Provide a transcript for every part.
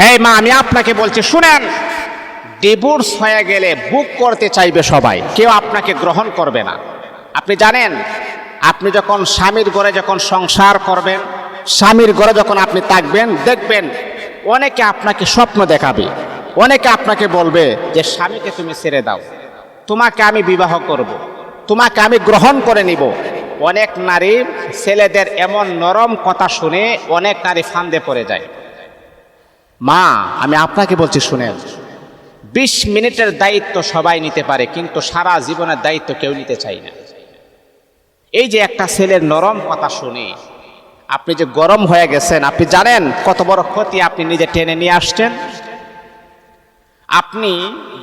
হ্যাঁ মা, আমি আপনাকে বলছি, শুনেন ডিভোর্স হয়ে গেলে বুক করতে চাইবে সবাই, কেউ আপনাকে গ্রহণ করবে না আপনি জানেন, আপনি যখন স্বামীর ঘরে যখন সংসার করবেন, স্বামীর ঘরে যখন আপনি থাকবেন, দেখবেন, অনেকে আপনাকে স্বপ্ন দেখাবে, অনেকে আপনাকে বলবে যে, স্বামীকে তুমি ছেড়ে দাও, তোমাকে আমি বিবাহ করব। তোমাকে আমি গ্রহণ করে নিব অনেক নারী ছেলেদের এমন নরম কথা শুনে অনেক নারী ফান্দে পড়ে যায় মা, আমি আপনাকে বলছি শুনেন। বিশ মিনিটের দায়িত্ব সবাই নিতে পারে, কিন্তু সারা জীবনের দায়িত্ব কেউ নিতে চাই না। এই যে একটা ছেলের নরম কথা শুনে আপনি যে গরম হয়ে গেছেন, আপনি জানেন কত বড় ক্ষতি আপনি নিজে টেনে নিয়ে আসছেন? আপনি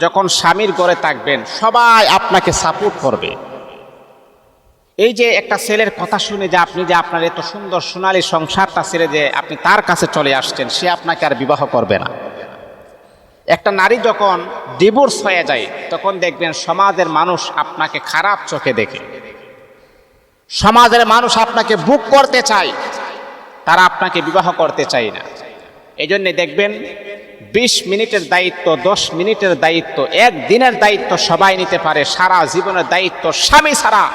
যখন স্বামীর ঘরে থাকবেন, সবাই আপনাকে সাপোর্ট করবে। এই যে একটা ছেলের কথা শুনে যে আপনি যে আপনার এত সুন্দর সোনালী সংসারটা ছেড়ে যে আপনি তার কাছে চলে আসছেন, সে আপনাকে আর বিবাহ করবে না। একটা নারী যখন ডিভোর্স হয়ে যায়, তখন দেখবেন সমাজের মানুষ আপনাকে খারাপ চোখে দেখে। সমাজের মানুষ আপনাকে বুক করতে চায়, তারা আপনাকে বিবাহ করতে চায় না। এই জন্যে দেখবেন বিশ মিনিটের দায়িত্ব, দশ মিনিটের দায়িত্ব এক দিনের দায়িত্ব সবাই নিতে পারে, সারা জীবনের দায়িত্ব স্বামী ছাড়া।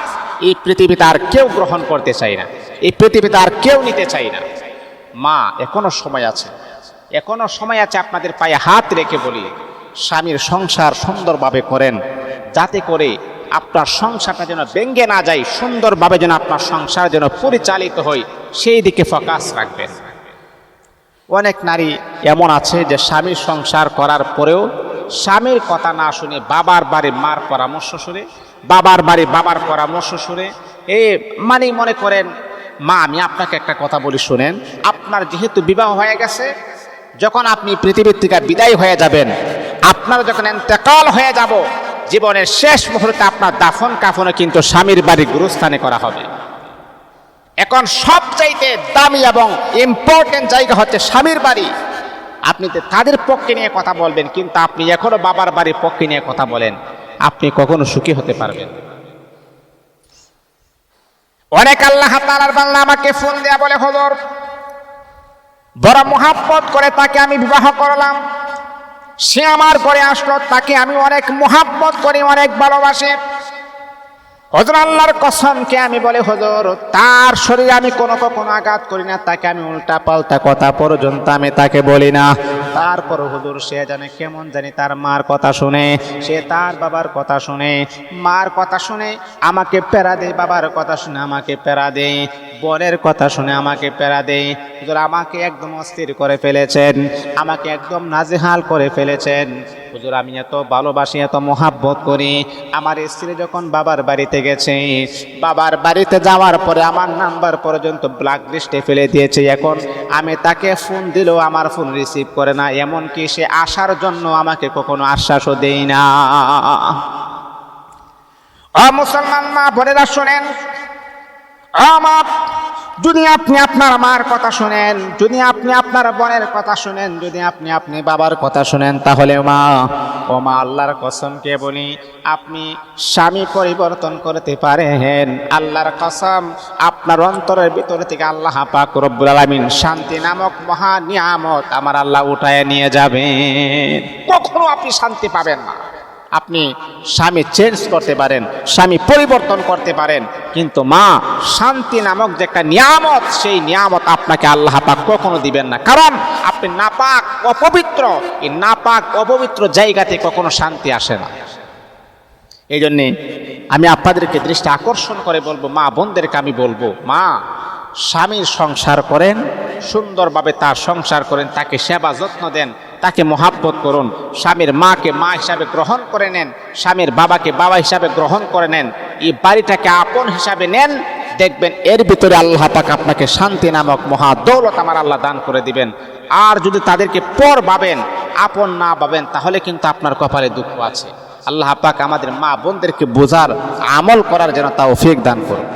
এই পৃথিবীতে আর কেউ গ্রহণ করতে চায় না। এই পৃথিবীতে আর কেউ নিতে চায় না। মা, এখনও সময় আছে। এখনও সময় আছে আপনাদের পায়ে হাত রেখে বলি, স্বামীর সংসার সুন্দরভাবে করেন, যাতে করে আপনার সংসারটা যেন ব্যঙ্গে না যায়, সুন্দরভাবে যেন আপনার সংসার যেন পরিচালিত হয়, সেই দিকে ফোকাস রাখবেন। অনেক নারী এমন আছে যে স্বামীর সংসার করার পরেও স্বামীর কথা না শুনে বাবার বাড়ি মার পরামর্শ শুনে বাবার বাড়ি, বাবার পরামর্শ শুনে, এ মানে মনে করেন, মা, আমি আপনাকে একটা কথা বলি শুনেন, আপনার যেহেতু বিবাহ হয়ে গেছে, যখন আপনি পৃথিবীর থেকে বিদায় হয়ে যাবেন, আপনার যখন এতেকাল হয়ে যাব, জীবনের শেষ মুহূর্তে আপনার দাফন কাফনও কিন্তু স্বামীর বাড়ি গুরুস্থানে করা হবে। এখন সবচাইতে দামি এবং ইম্পর্টেন্ট জায়গা হচ্ছে স্বামীর বাড়ি। আপনি তাদের পক্ষে নিয়ে কথা বলবেন, কিন্তু আপনি এখনও বাবার বাড়ির পক্ষে নিয়ে কথা বলেন। আপনি কখনো সুখী হতে পারবেন। অনেক আল্লাহ তালার বাংলা আমাকে ফোন দেয়া বলে, হজর, বড় মোহাব্বত করে তাকে আমি বিবাহ করলাম। সে আমার ঘরে আসলো, তাকে আমি অনেক মোহাব্বত করি, অনেক ভালোবাসি। হজর আল্লাহর কসমকে আমি বলে, হজর, তার শরীরে আমি কোনো কখনো আঘাত করি না, তাকে আমি উল্টা পাল্টা কথা পর্যন্ত আমি তাকে বলি না। তারপর হুজুর সে জানে কেমন জানি তার মার কথা শুনে, সে তার বাবার কথা শুনে, মার কথা শুনে, আমাকে প্যারা দেয়, বাবার কথা শুনে আমাকে প্যারা দেয় বোনের কথা শুনে আমাকে প্যারা দেয়। হুজুর আমাকে একদম অস্থির করে ফেলেছেন, আমাকে একদম নাজেহাল করে ফেলেছেন। হুজুর, আমি এত ভালোবাসি, এত মোহাব্বত করি। আমার স্ত্রী যখন বাবার বাড়িতে গেছে, বাবার বাড়িতে যাওয়ার পরে আমার নাম্বার পর্যন্ত ব্ল্যাক লিস্টে ফেলে দিয়েছে। এখন আমি তাকে ফোন দিলেও আমার ফোন রিসিভ করে না, এমনকি সে আসার জন্য আমাকে কখনো আশ্বাসও দেই না। মুসলমান মা বোনেরা শোনেন, আমার যদি আপনি আপনার মার কথা শুনেন, যদি আপনি আপনার বোনের কথা শুনেন, যদি আপনি আপনি বাবার কথা শুনেন, তাহলে মা, ও মা, আল্লাহর কসমকে বলি, আপনি স্বামী পরিবর্তন করতে পারেন। আল্লাহর কসম, আপনার অন্তরের ভিতর থেকে আল্লাহ পাক রব্বুল আলামিন শান্তি নামক মহা নিয়ামত আমার আল্লাহ উঠায় নিয়ে যাবেন। কখনো আপনি শান্তি পাবেন না। আপনি স্বামী চেঞ্জ করতে পারেন, স্বামী পরিবর্তন করতে পারেন, কিন্তু মা, শান্তি নামক যে একটা নিয়ামত, সেই নিয়ামত আপনাকে আল্লাহ পাক কখনো দিবেন না। কারণ আপনি নাপাক, অপবিত্র, এই নাপাক, অপবিত্র জায়গাতে কখনো শান্তি আসে না। এই জন্যে আমি আপনাদেরকে দৃষ্টি আকর্ষণ করে বলব, মা বোনদেরকে আমি বলব, মা, স্বামীর সংসার করেন সুন্দরভাবে তার সংসার করেন, তাকে সেবা যত্ন দেন, তাকে মহাব্বত করুন। স্বামীর মাকে মা হিসাবে গ্রহণ করে নেন, স্বামীর বাবাকে বাবা হিসাবে গ্রহণ করে নেন। এই বাড়িটাকে আপন হিসাবে নেন, দেখবেন এর ভিতরে আল্লাহ পাক আপনাকে শান্তি নামক মহা দৌলত আমার আল্লাহ দান করে দিবেন। আর যদি তাদেরকে পর ভাবেন, আপন না ভাবেন, তাহলে কিন্তু আপনার কপালে দুঃখ আছে। আল্লাহ পাক আমাদের মা বোনদেরকে বোঝার আমল করার যেন তা দান করুন।